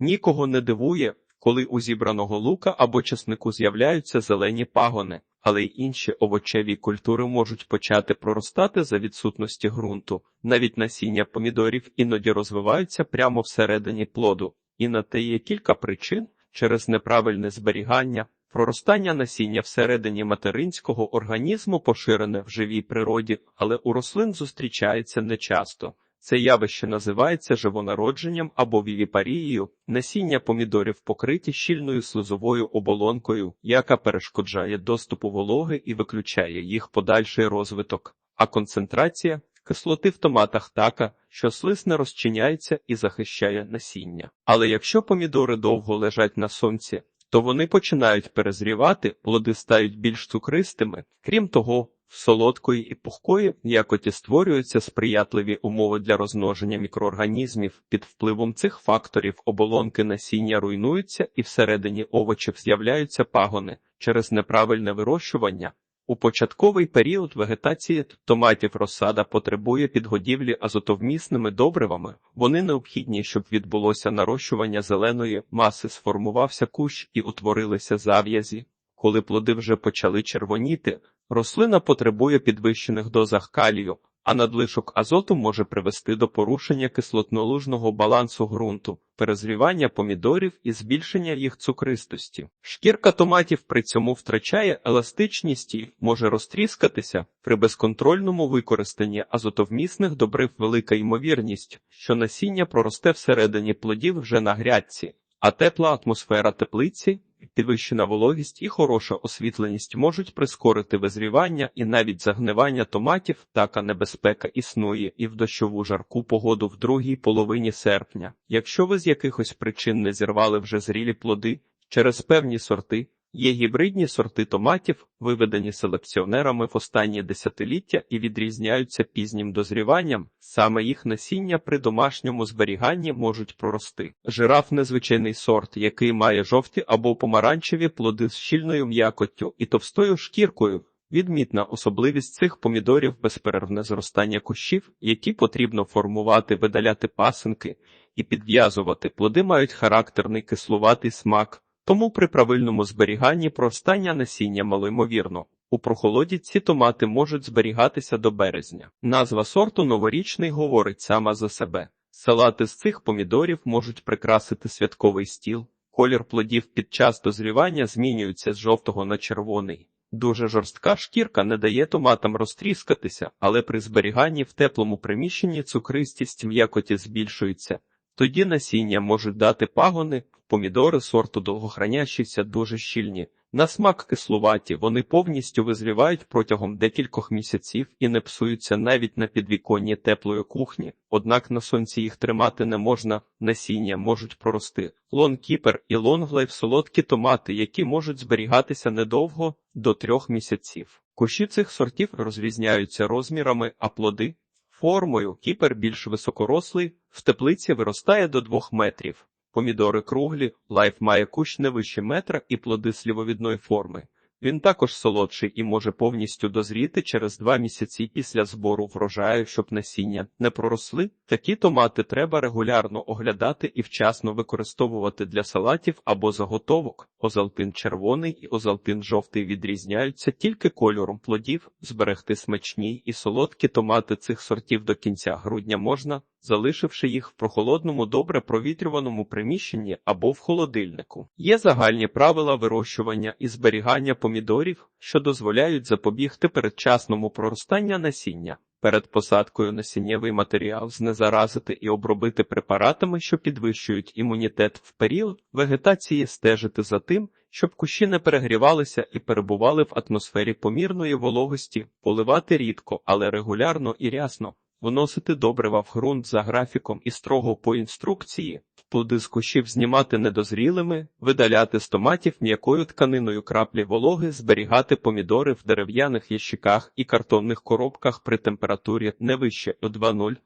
Нікого не дивує, коли у зібраного лука або чеснику з'являються зелені пагони, але й інші овочеві культури можуть почати проростати за відсутності ґрунту. Навіть насіння помідорів іноді розвиваються прямо всередині плоду, і на те є кілька причин через неправильне зберігання. Проростання насіння всередині материнського організму поширене в живій природі, але у рослин зустрічається нечасто. Це явище називається живонародженням або вівіпарією. Насіння помідорів покриті щільною слизовою оболонкою, яка перешкоджає доступу вологи і виключає їх подальший розвиток, а концентрація кислоти в томатах така, що слиз не розчиняється і захищає насіння. Але якщо помідори довго лежать на сонці, то вони починають перезрівати, плоди стають більш цукристими. Крім того, солодкої і пухкої якоті створюються сприятливі умови для розмноження мікроорганізмів. Під впливом цих факторів оболонки насіння руйнуються і всередині овочів з'являються пагони через неправильне вирощування. У початковий період вегетації томатів розсада потребує підгодівлі азотовмісними добривами. Вони необхідні, щоб відбулося нарощування зеленої маси, сформувався кущ і утворилися зав'язі. Коли плоди вже почали червоніти, рослина потребує підвищених дозах калію, а надлишок азоту може привести до порушення кислотнолужного балансу ґрунту, перезрівання помідорів і збільшення їх цукристості. Шкірка томатів при цьому втрачає еластичність і може розтріскатися при безконтрольному використанні азотовмісних добрив велика ймовірність, що насіння проросте всередині плодів вже на грядці, а тепла атмосфера теплиці Підвищена вологість і хороша освітленість можуть прискорити визрівання і навіть загнивання томатів. Така небезпека існує і в дощову жарку погоду в другій половині серпня. Якщо ви з якихось причин не зірвали вже зрілі плоди через певні сорти, Є гібридні сорти томатів, виведені селекціонерами в останні десятиліття і відрізняються пізнім дозріванням. Саме їх насіння при домашньому зберіганні можуть прорости. Жираф незвичайний сорт, який має жовті або помаранчеві плоди з щільною м'якоттю і товстою шкіркою. Відмітна особливість цих помідорів безперервне зростання кущів, які потрібно формувати, видаляти пасинки і підв'язувати. Плоди мають характерний кислуватий смак. Тому при правильному зберіганні проростання насіння малоймовірно. У прохолоді ці томати можуть зберігатися до березня. Назва сорту новорічний говорить сама за себе. Салати з цих помідорів можуть прикрасити святковий стіл. Колір плодів під час дозрівання змінюється з жовтого на червоний. Дуже жорстка шкірка не дає томатам розтріскатися, але при зберіганні в теплому приміщенні цукристість м'якоті збільшується. Тоді насіння можуть дати пагони, помідори сорту довгохранящіся дуже щільні. На смак кислуваті вони повністю визрівають протягом декількох місяців і не псуються навіть на підвіконні теплої кухні, однак на сонці їх тримати не можна, насіння можуть прорости. Лон кіпер і лонглайф солодкі томати, які можуть зберігатися недовго до трьох місяців. Кущі цих сортів розрізняються розмірами, а плоди формою кіпер більш високорослий, в теплиці виростає до 2 метрів. Помідори круглі, лайф має кущ не вище метра і плоди слівовідної форми. Він також солодший і може повністю дозріти через два місяці після збору врожаю, щоб насіння не проросли. Такі томати треба регулярно оглядати і вчасно використовувати для салатів або заготовок. Озалтин червоний і озалтин жовтий відрізняються тільки кольором плодів. Зберегти смачні і солодкі томати цих сортів до кінця грудня можна, залишивши їх в прохолодному, добре провітрюваному приміщенні або в холодильнику. Є загальні правила вирощування і зберігання помідорів, що дозволяють запобігти передчасному проростання насіння. Перед посадкою насіннєвий матеріал знезаразити і обробити препаратами, що підвищують імунітет в період вегетації, стежити за тим, щоб кущі не перегрівалися і перебували в атмосфері помірної вологості, поливати рідко, але регулярно і рясно, вносити добрива в ґрунт за графіком і строго по інструкції, плоди з кущів знімати недозрілими, видаляти з томатів м'якою тканиною краплі вологи, зберігати помідори в дерев'яних ящиках і картонних коробках при температурі не вище 2,0.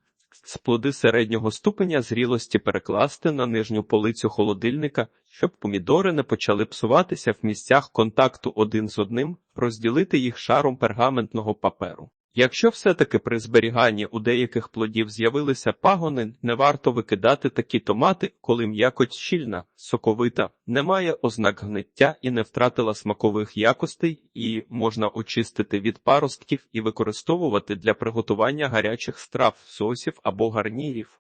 З плоди середнього ступеня зрілості перекласти на нижню полицю холодильника, щоб помідори не почали псуватися в місцях контакту один з одним, розділити їх шаром пергаментного паперу. Якщо все-таки при зберіганні у деяких плодів з'явилися пагони, не варто викидати такі томати, коли м'якоть щільна, соковита, немає ознак гниття і не втратила смакових якостей, і можна очистити від паростків і використовувати для приготування гарячих страв, сосів або гарнірів.